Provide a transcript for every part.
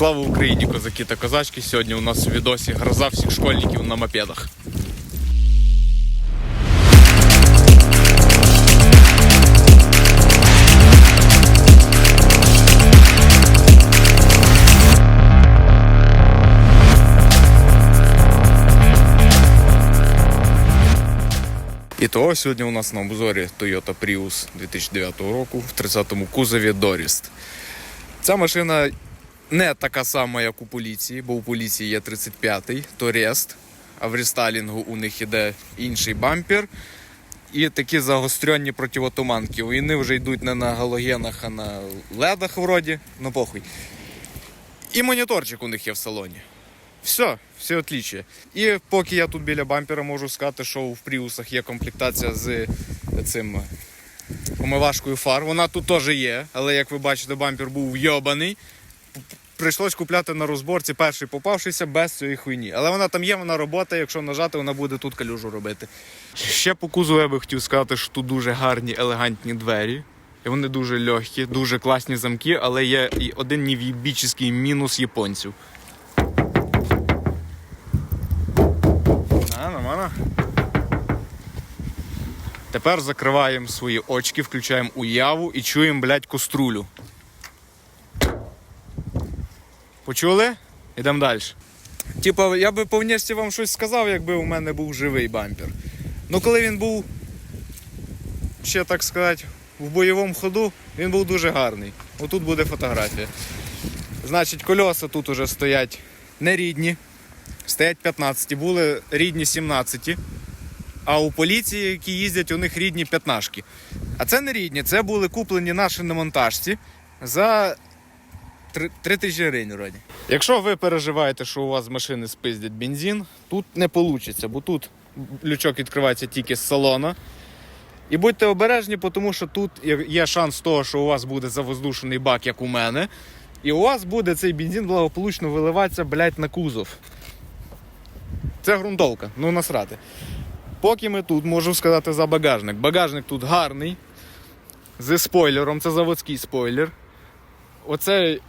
Слава Україні, козаки та козачки! Сьогодні у нас у відосі гроза всіх школьників на мопедах. І того сьогодні у нас на обзорі Toyota Prius 2009 року в 30-му кузові Dorist. Ця машина не така сама, як у поліції, бо у поліції є 35-й, то Рест, а в рестайлінгу у них іде інший бампер. І такі загострені противотуманки. Вони вже йдуть не на галогенах, а на ледах вроді, ну похуй. І моніторчик у них є в салоні. Все, все отлічує. І поки я тут біля бампера можу сказати, що в пріусах є комплектація з цим е, омивашкою фар. Вона тут теж є, але як ви бачите, бампер був йобаний. Прийшлось купляти на розборці перший попавшийся без цієї хуйні. Але вона там є, вона робота, якщо нажати, вона буде тут калюжу робити. Ще по кузову я би хотів сказати, що тут дуже гарні, елегантні двері. І вони дуже легкі, дуже класні замки, але є і один нев'єбічний мінус японців. А, нормально. Тепер закриваємо свої очки, включаємо уяву і чуємо, блядь, кострулю. Почули? Ідемо далі. Типа, я би повністю вам щось сказав, якби у мене був живий бампер. Ну, коли він був, ще так сказати, в бойовому ходу, він був дуже гарний. Отут буде фотографія. Значить, кольоса тут уже стоять нерідні. Стоять 15, були рідні 17. А у поліції, які їздять, у них рідні 15. А це не рідні, це були куплені наші на монтажці за 3 тисячі гривень вроді. Якщо ви переживаєте, що у вас машини спиздять бензин, тут не вийде, бо тут лючок відкривається тільки з салона. І будьте обережні, тому що тут є шанс того, що у вас буде завоздушений бак, як у мене. І у вас буде цей бензин благополучно виливатися, блядь, на кузов. Це ґрунтовка, ну насрати. Поки ми тут, можу сказати за багажник. Багажник тут гарний. Зі спойлером, це заводський спойлер. Оцей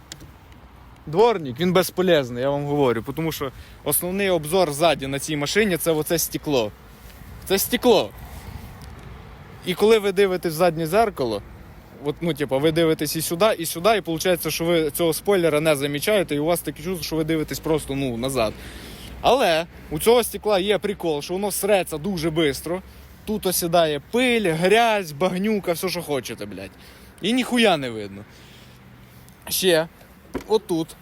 дворник, він безполезний, я вам говорю. Тому що основний обзор ззаді на цій машині це оце стекло. Це стекло. І коли ви дивитесь в заднє зеркало, от, ну, типу, ви дивитесь і сюди, і сюди, і виходить, що ви цього спойлера не замічаєте, і у вас таке чувство, що ви дивитесь просто ну, назад. Але у цього стекла є прикол, що воно среться дуже швидко. Тут осідає пиль, грязь, багнюка, все, що хочете, блядь. І ніхуя не видно. Ще отут.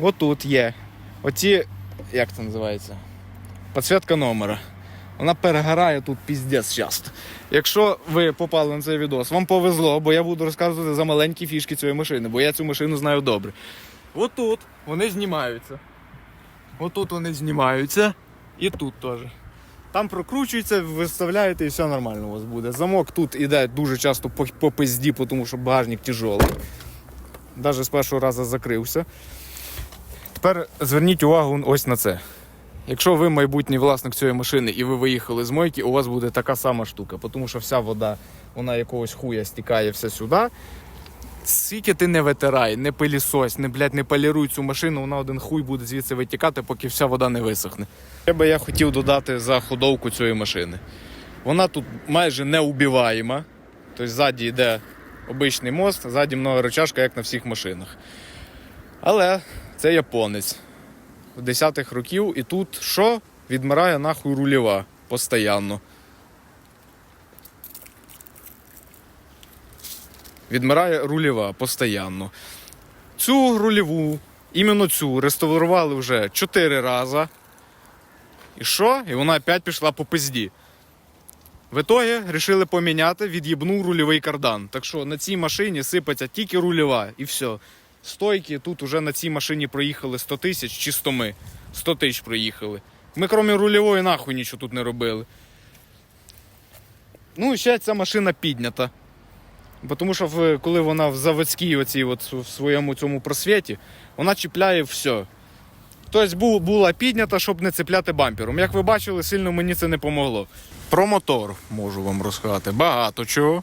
Отут є. Оці, як це називається? Підсвітка номера. Вона перегорає тут піздець часто. Якщо ви попали на цей відос, вам повезло, бо я буду розказувати за маленькі фішки цієї машини, бо я цю машину знаю добре. Отут вони знімаються. Отут вони знімаються. І тут теж. Там прокручується, виставляєте і все нормально у вас буде. Замок тут іде дуже часто по, по пизді, тому що багажник тяжелий. Навіть з першого разу закрився. Тепер зверніть увагу ось на це. Якщо ви майбутній власник цієї машини і ви виїхали з мойки, у вас буде така сама штука, тому що вся вода, вона якогось хуя стікає все сюди. Скільки ти не витирай, не пилісось, не, блядь, не поліруй цю машину, вона один хуй буде звідси витікати, поки вся вода не висохне. Ще би я хотів додати за ходовку цієї машини. Вона тут майже неубиваєма. Тобто ззаді йде обичний мост, ззаді многорочашка, як на всіх машинах. Але це японець. 10-х років, і тут що? Відмирає нахуй рульова постоянно. Відмирає рульова постоянно. Цю рульову, іменно цю, реставрували вже 4 рази. І що? І вона опять пішла по пизді. В итоге вирішили поміняти, від'єбнув рульовий кардан. Так що на цій машині сипеться тільки рульова і все. Стойки тут уже на цій машині проїхали 100 тисяч, чисто ми. 100 тисяч проїхали. Ми, крім рульової, нахуй нічого тут не робили. Ну, і ще ця машина піднята. Тому що в, коли вона в заводській в своєму цьому просвіті, вона чіпляє все. Тобто бу- була піднята, щоб не цепляти бампером. Як ви бачили, сильно мені це не помогло. Про мотор можу вам розказати. Багато чого.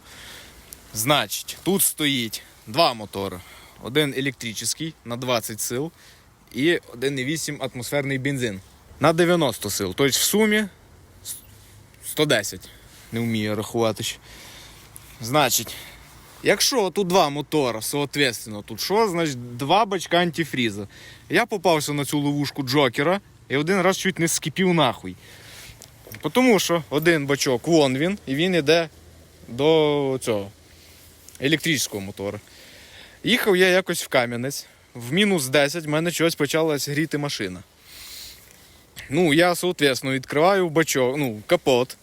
Значить, тут стоїть два мотори. один електричний на 20 сил і 1,8 атмосферний бензин на 90 сил. Тобто в сумі 110. Не вмію рахувати. Значить, якщо тут два мотора, соответственно, тут що, значить два бачка антифріза. Я попався на цю ловушку Джокера і один раз чуть не скипів нахуй. Тому що один бачок вон він, і він йде до цього електричного мотора. Їхав я якось в Кам'янець. В мінус 10 в мене чогось почалась гріти машина. Ну, я, соответственно, відкриваю бачок, ну, капот.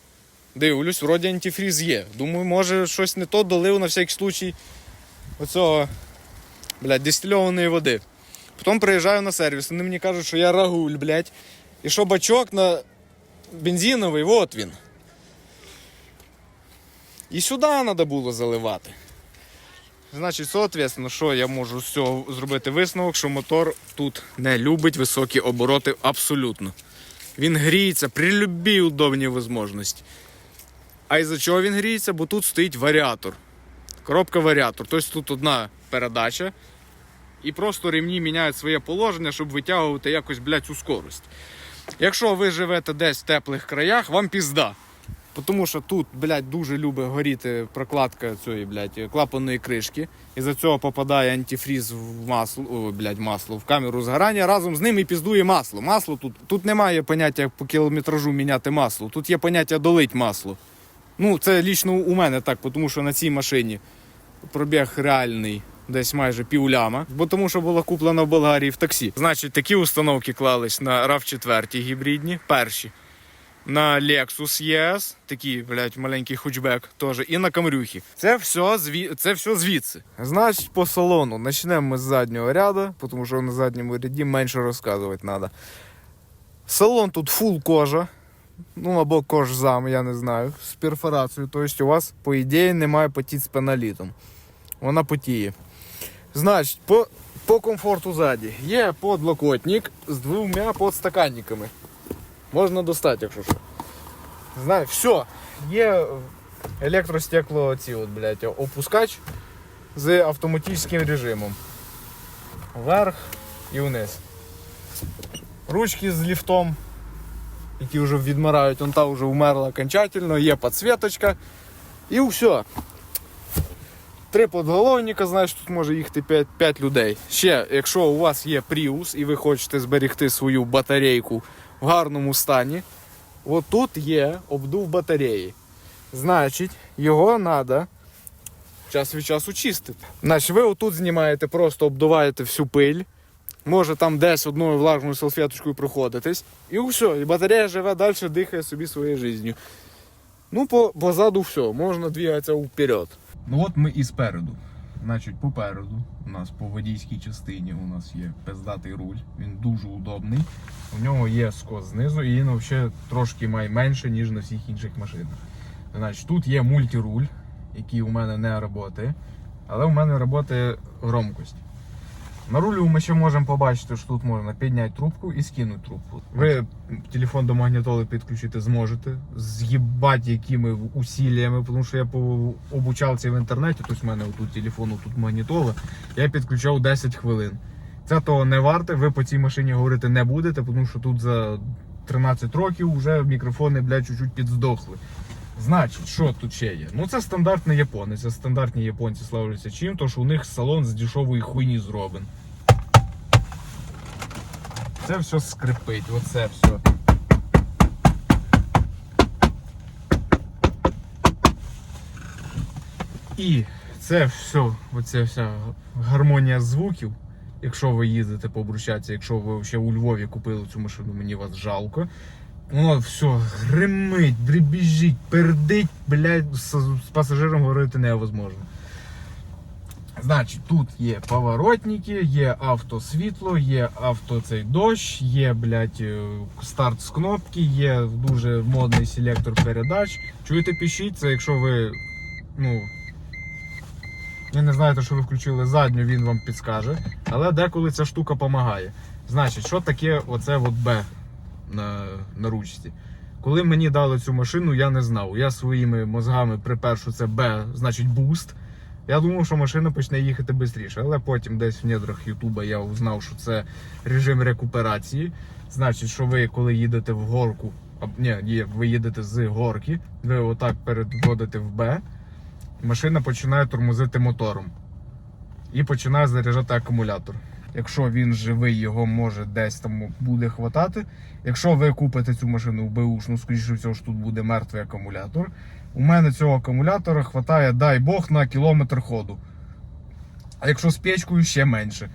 Дивлюсь, вроді антифріз є. Думаю, може щось не то долив на всякий случай оцього, блядь, дистильованої води. Потім приїжджаю на сервіс, вони мені кажуть, що я рагуль, блядь. І що бачок на бензиновий, от він. І сюди треба було заливати. Значить, соответственно, що я можу з цього зробити висновок, що мотор тут не любить високі обороти абсолютно. Він гріється при любій удобній можливості. А із-за чого він гріється? Бо тут стоїть варіатор. Коробка варіатор. Тобто тут одна передача. І просто ремні міняють своє положення, щоб витягувати якось, блядь, цю скорость. Якщо ви живете десь в теплих краях, вам пізда. Тому що тут, блядь, дуже любить горіти прокладка цієї, блядь, клапанної кришки. І за цього попадає антифріз в масло, о, блядь, масло в камеру згорання. Разом з ним і піздує масло. Масло тут, тут немає поняття по кілометражу міняти масло. Тут є поняття долить масло. Ну, це лічно у мене так, тому що на цій машині пробіг реальний десь майже півляма, бо тому що була куплена в Болгарії в таксі. Значить, такі установки клались на rav 4 гібридні, перші. На Lexus ES, такий, блядь, маленький хучбек теж, і на камрюхі. Це все, зві... це все звідси. Значить, по салону почнемо ми з заднього ряду, тому що на задньому ряді менше розказувати треба. Салон тут фул кожа. Ну, або кожзам, я не знаю, з перфорацією. Тобто у вас, по ідеї, немає потіт з пеналітом. Вона потіє. Значить, по, по комфорту ззаді є подлокотник з двома подстаканниками. Можна достати, якщо що. Знаю, все. Є електростекло, ці от, блядь, опускач з автоматичним режимом. Вверх і вниз. Ручки з ліфтом, які вже відмирають, он та вже вмерла окончательно, є підсвіточка. І все. Три подголовника, знаєш, тут може їхати 5, 5 людей. Ще, якщо у вас є Prius і ви хочете зберегти свою батарейку в гарному стані, от тут є обдув батареї. Значить, його треба час від часу чистити. Значить, ви отут знімаєте, просто обдуваєте всю пиль. Може там десь одною влажною салфеточкою проходитись. І все, і батарея живе далі, дихає собі своєю життю. Ну, по, позаду все, можна двигатися вперед. Ну от ми і спереду. Значить, попереду у нас по водійській частині у нас є пиздатий руль, він дуже удобний. У нього є скос знизу і він взагалі трошки має менше, ніж на всіх інших машинах. Значить, тут є мультируль, який у мене не працює, але у мене працює громкость. На рулю ми ще можемо побачити, що тут можна підняти трубку і скинути трубку. Ви телефон до магнітоли підключити зможете, з'їбати якими усіллями, тому що я по обучався в інтернеті, тобто в мене тут телефон, тут магнітола, я підключав 10 хвилин. Це того не варте, ви по цій машині говорити не будете, тому що тут за 13 років вже мікрофони, блядь, чуть-чуть підздохли. Значить, що тут ще є? Ну це стандартний японець. Це стандартні японці славляться чим, то що у них салон з дешевої хуйні зроблений. Це все скрипить, оце все. І це все, оця вся гармонія звуків. Якщо ви їздите по брусчатці, якщо ви ще у Львові купили цю машину, мені вас жалко. Воно все гримить, дребіжить, пердить, блядь, з, з пасажиром говорити невозможно. Значить, тут є поворотники, є автосвітло, є авто цей дощ, є, блядь, е, старт з кнопки, є дуже модний селектор передач. Чуєте, пишіть, це якщо ви, ну, ви не знаєте, що ви включили задню, він вам підскаже. Але деколи ця штука допомагає. Значить, що таке оце от Б на, на ручці? Коли мені дали цю машину, я не знав. Я своїми мозгами припер, що це Б, значить буст. Я думав, що машина почне їхати швидше, але потім десь в недрах Ютуба я узнав, що це режим рекуперації. Значить, що ви коли їдете в горку, а, ні, ви їдете з горки, ви отак переводите в Б, машина починає тормозити мотором і починає заряджати акумулятор. Якщо він живий, його може десь там буде хватати. Якщо ви купите цю машину в Бушну, скоріше всього, що тут буде мертвий акумулятор. У мене цього акумулятора хватає, дай Бог, на кілометр ходу. А якщо з печкою ще менше.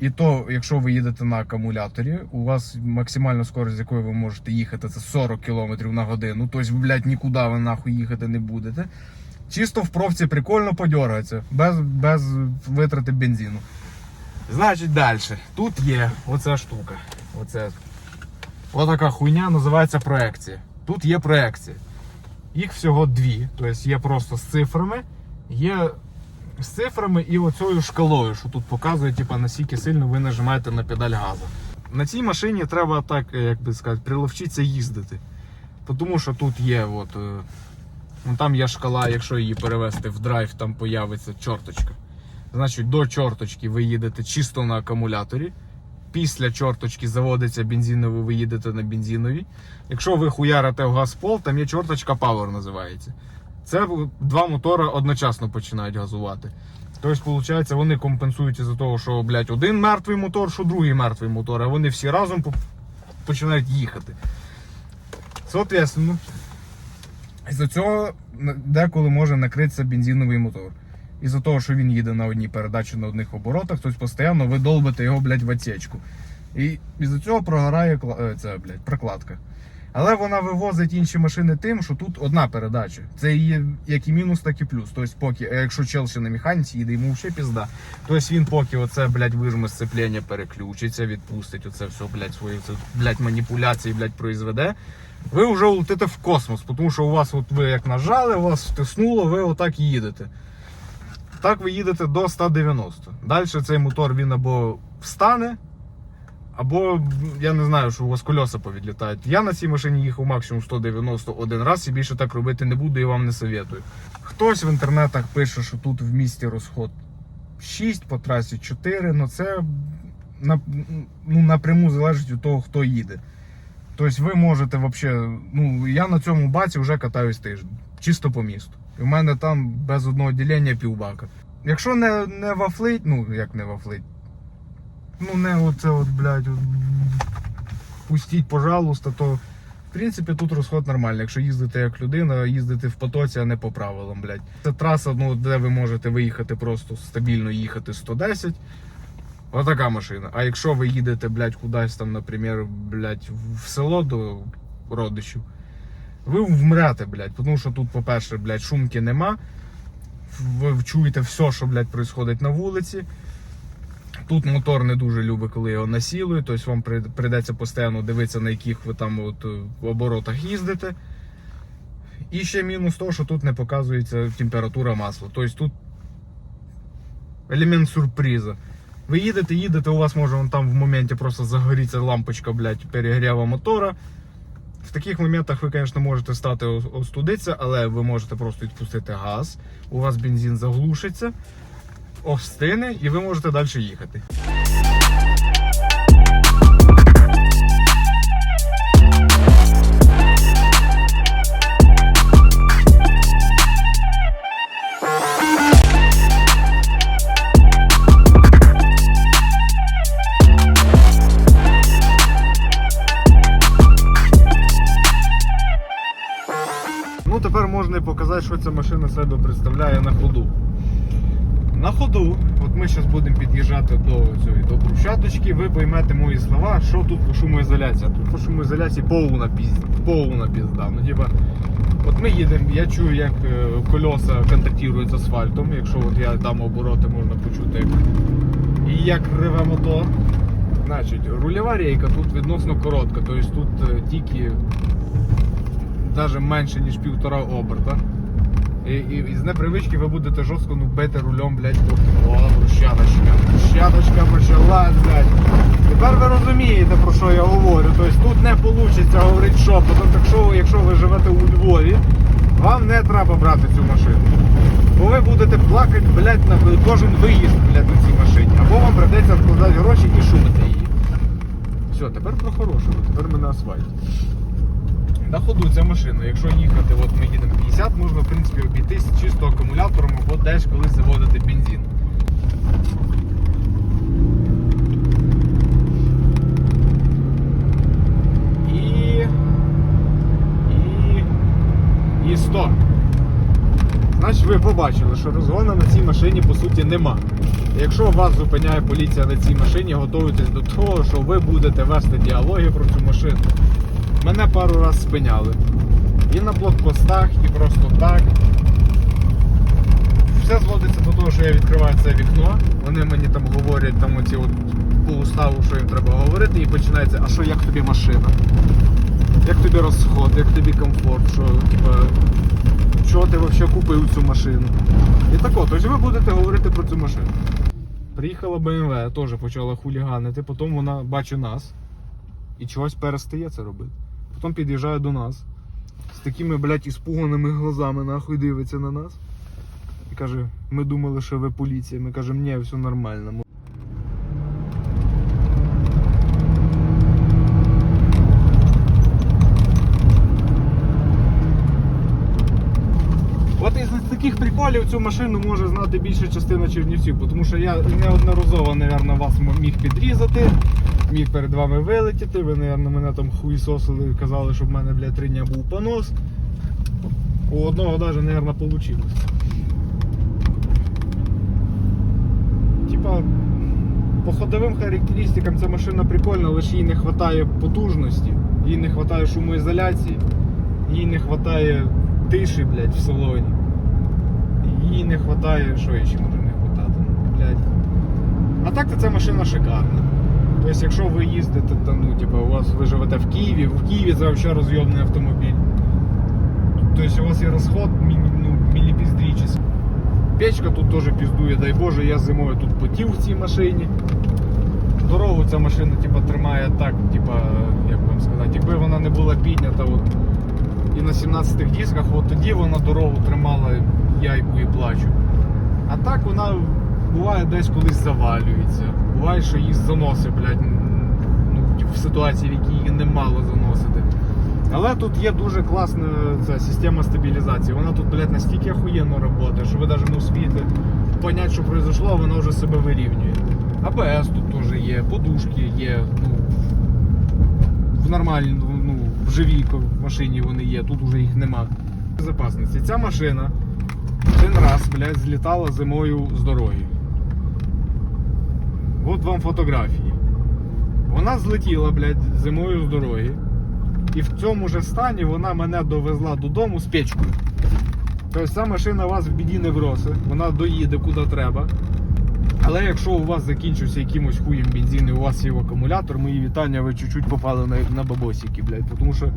І то, якщо ви їдете на акумуляторі, у вас максимальна скорість, з якою ви можете їхати, це 40 км на годину. Тобто, блядь, нікуди ви нахуй їхати не будете. Чисто в провці прикольно подергається, без, без витрати бензину. Значить, далі. Тут є оця штука. Оце. Отака хуйня називається проекція. Тут є проекція. Їх всього дві. Тобто є просто з цифрами, є з цифрами і оцею шкалою, що тут показує, типа, наскільки сильно ви нажимаєте на педаль газу. На цій машині треба так, як би сказати, приловчитися їздити. Тому що тут є, от, е, ну, там є шкала, якщо її перевести в драйв, там появиться чорточка. Значить, до чорточки ви їдете чисто на акумуляторі. Після чорточки заводиться бензиновий, ви їдете на бензиновій. Якщо ви хуярите в газ пол, там є чорточка Power називається. Це два мотора одночасно починають газувати. Тобто, виходить, вони компенсують із-за того, що, блядь, один мертвий мотор, що другий мертвий мотор, а вони всі разом починають їхати. Соответственно, із-за цього деколи може накритися бензиновий мотор. Із-за того, що він їде на одній передачі на одних оборотах, тобто постійно ви долбите його, блядь, в отсечку. І із-за цього прогорає е, ця, блядь, прокладка. Але вона вивозить інші машини тим, що тут одна передача. Це є як і мінус, так і плюс. Тобто, поки, якщо чел ще на механіці їде, йому ще пізда. Тобто він поки оце, блядь, вижме сцеплення, переключиться, відпустить оце все, блядь, свої це, блядь, маніпуляції, блядь, произведе. Ви вже летите в космос, тому що у вас, от ви як нажали, вас втиснуло, ви отак і їдете. Так ви їдете до 190. Далі цей мотор він або встане, або я не знаю, що у вас кольоса повідлітають. Я на цій машині їхав максимум 191 раз і більше так робити не буду і вам не советую. Хтось в інтернетах пише, що тут в місті розход 6 по трасі 4, але це на- ну, напряму залежить від того, хто їде. Тобто ви можете вообще, ну я на цьому баці вже катаюсь тиждень, чисто по місту. І в мене там без одного ділення півбака. Якщо не, не вафлить, ну як не вафлить, ну не оце от, блядь, от, пустіть, пожалуйста, то в принципі тут розход нормальний. Якщо їздити як людина, їздити в потоці, а не по правилам, блядь. Це траса, ну, де ви можете виїхати просто стабільно їхати 110. Отака машина. А якщо ви їдете, блядь, кудись там, наприклад, блядь, в село до родичів, ви вмрете, блядь, тому що тут, по-перше, блядь, шумки нема. Ви чуєте все, що, блядь, відбувається на вулиці. Тут мотор не дуже любить, коли його насілують, тобто вам при- прийдеться постійно дивитися, на яких ви там от, е, оборотах їздите. І ще мінус того, що тут не показується температура масла. Тобто тут елемент сюрприза. Ви їдете, їдете, у вас може там в моменті просто загоріться лампочка, блядь, перегріва мотора. В таких моментах ви, звісно, можете стати ос- остудитися, але ви можете просто відпустити газ, у вас бензин заглушиться, обстине і ви можете далі їхати. Ця машина себе представляє на ходу. На ходу, от ми зараз будемо під'їжджати до цієї до брусчаточки, ви поймете мої слова, що тут по шумоізоляції. Тут по шумоізоляції повна пізда. Повна пізда. Ну, типа, от ми їдемо, я чую, як е, кольоса контактують з асфальтом. Якщо от я дам обороти, можна почути, і як реве мотор. Значить, рульова рейка тут відносно коротка, тобто тут е, тільки навіть менше, ніж півтора оберта. І, і, з непривички ви будете жорстко ну, бити рулем, блядь, по... О, брусчаточка. Брусчаточка почалась, блядь. Тепер ви розумієте, про що я говорю. Тобто тут не вийде говорити шепотом, так що, якщо ви живете у Львові, вам не треба брати цю машину. Бо ви будете плакати, блядь, на кожен виїзд, блядь, на цій машині. Або вам прийдеться вкладати гроші і шумити її. Все, тепер про хороше, тепер ми на асфальті. На ходу ця машина, якщо їхати, от ми їдемо 50, можна в принципі обійтись чисто акумулятором або десь колись заводити бензин. І. І. І 100. Значить, ви побачили, що розгону на цій машині по суті нема. Якщо вас зупиняє поліція на цій машині, готуйтесь до того, що ви будете вести діалоги про цю машину. Мене пару раз спиняли. І на блокпостах, і просто так. Все зводиться до того, що я відкриваю це вікно. Вони мені там говорять там оці от по уставу, що їм треба говорити, і починається, а що як тобі машина? Як тобі розход, як тобі комфорт, що типа, чого ти взагалі купив цю машину? І так от, тобто ви будете говорити про цю машину. Приїхала BMW, теж почала хуліганити, потім вона бачить нас і чогось перестає це робити. Потім під'їжджає до нас з такими, блядь, іспуганими глазами, нахуй дивиться на нас. І каже, ми думали, що ви поліція. Ми кажемо, ні, все нормально. Таких приколів цю машину може знати більша частина чернівців, тому що я неодноразово, мабуть, вас міг підрізати, міг перед вами вилетіти. Ви, мабуть, мене там хуїсосили, казали, щоб в мене, блядь, три дня був понос. У одного навіть, мабуть, вийшло. Типа, по ходовим характеристикам ця машина прикольна, лише їй не вистачає потужності, їй не вистачає шумоізоляції, їй не вистачає тиші, блядь, в салоні. Їй не вистачає, що ще може не вистачати, блядь. А так то ця машина шикарна. Тобто, якщо ви їздите, то, ну, типа, у вас ви живете в Києві, в Києві це взагалі розйомний автомобіль. Тобто у вас є розход ну, міліпіздрічний. Печка тут теж піздує, дай Боже, я зимою тут потів в цій машині. Дорогу ця машина типа, тримає так, типа, як вам сказати, якби вона не була піднята от, і на 17-х дисках, от тоді вона дорогу тримала яйку і плачу. А так вона буває десь колись завалюється. Буває, що її заносить, блядь, ну, в ситуації, в якій її не мало заносити. Але тут є дуже класна ця система стабілізації. Вона тут, блядь, настільки охуєнно працює, що ви навіть не успієте поняти, що пройшло, вона вже себе вирівнює. АБС тут теж є, подушки є, ну, в нормальній, ну, в живій машині вони є, тут уже їх нема. Безопасності. Ця машина один раз, блядь, злітала зимою з дороги. От вам фотографії. Вона злетіла, блядь, зимою з дороги. І в цьому же стані вона мене довезла додому з печкою. Тобто ця машина вас в біді не бросить, вона доїде куди треба. Але якщо у вас закінчився якимось хуєм бензин і у вас є акумулятор, мої вітання, ви чуть-чуть попали на, на бабосики, блядь. Тому що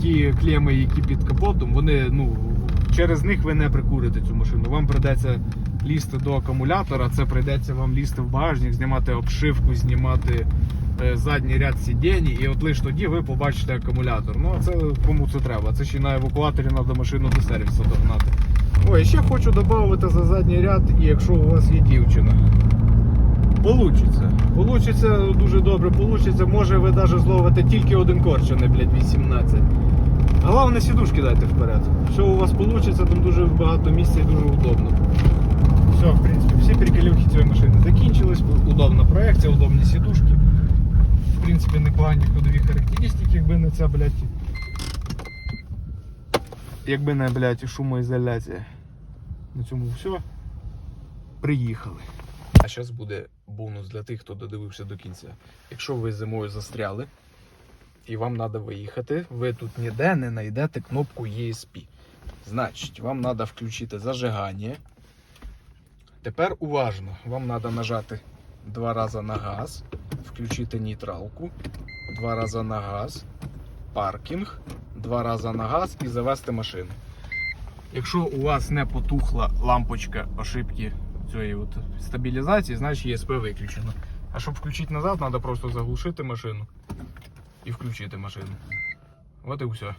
ті клеми, які під капотом, вони, ну, через них ви не прикурите цю машину. Вам прийдеться лізти до акумулятора, це прийдеться вам лізти в багажник, знімати обшивку, знімати е, задній ряд сидінь, і от лише тоді ви побачите акумулятор. Ну, а це кому це треба? Це ще на евакуаторі треба машину до сервісу догнати. Ой, ще хочу додати за задній ряд, і якщо у вас є дівчина. Получиться. Получиться дуже добре, получиться. Може ви навіть зловите тільки один корч, а не, блядь, 18. Головне сідушки дайте вперед. Все у вас вийде, там дуже багато місця і дуже удобно. Все, в принципі, всі перекалюхи цієї машини закінчились, удобна проекція, удобні сідушки. В принципі, непогані ходові характеристики, якби не ця, блядь. Якби не, блядь, шумоізоляція. На цьому все. Приїхали. А зараз буде бонус для тих, хто додивився до кінця. Якщо ви зимою застряли і вам треба виїхати, ви тут ніде не знайдете кнопку ESP. Значить, вам треба включити зажигання. Тепер уважно, вам треба нажати два рази на газ, включити нейтралку, два рази на газ, паркінг, два рази на газ і завести машину. Якщо у вас не потухла лампочка ошибки цієї от стабілізації, значить ЄСП виключено. А щоб включити назад, треба просто заглушити машину і включити машину. От і все.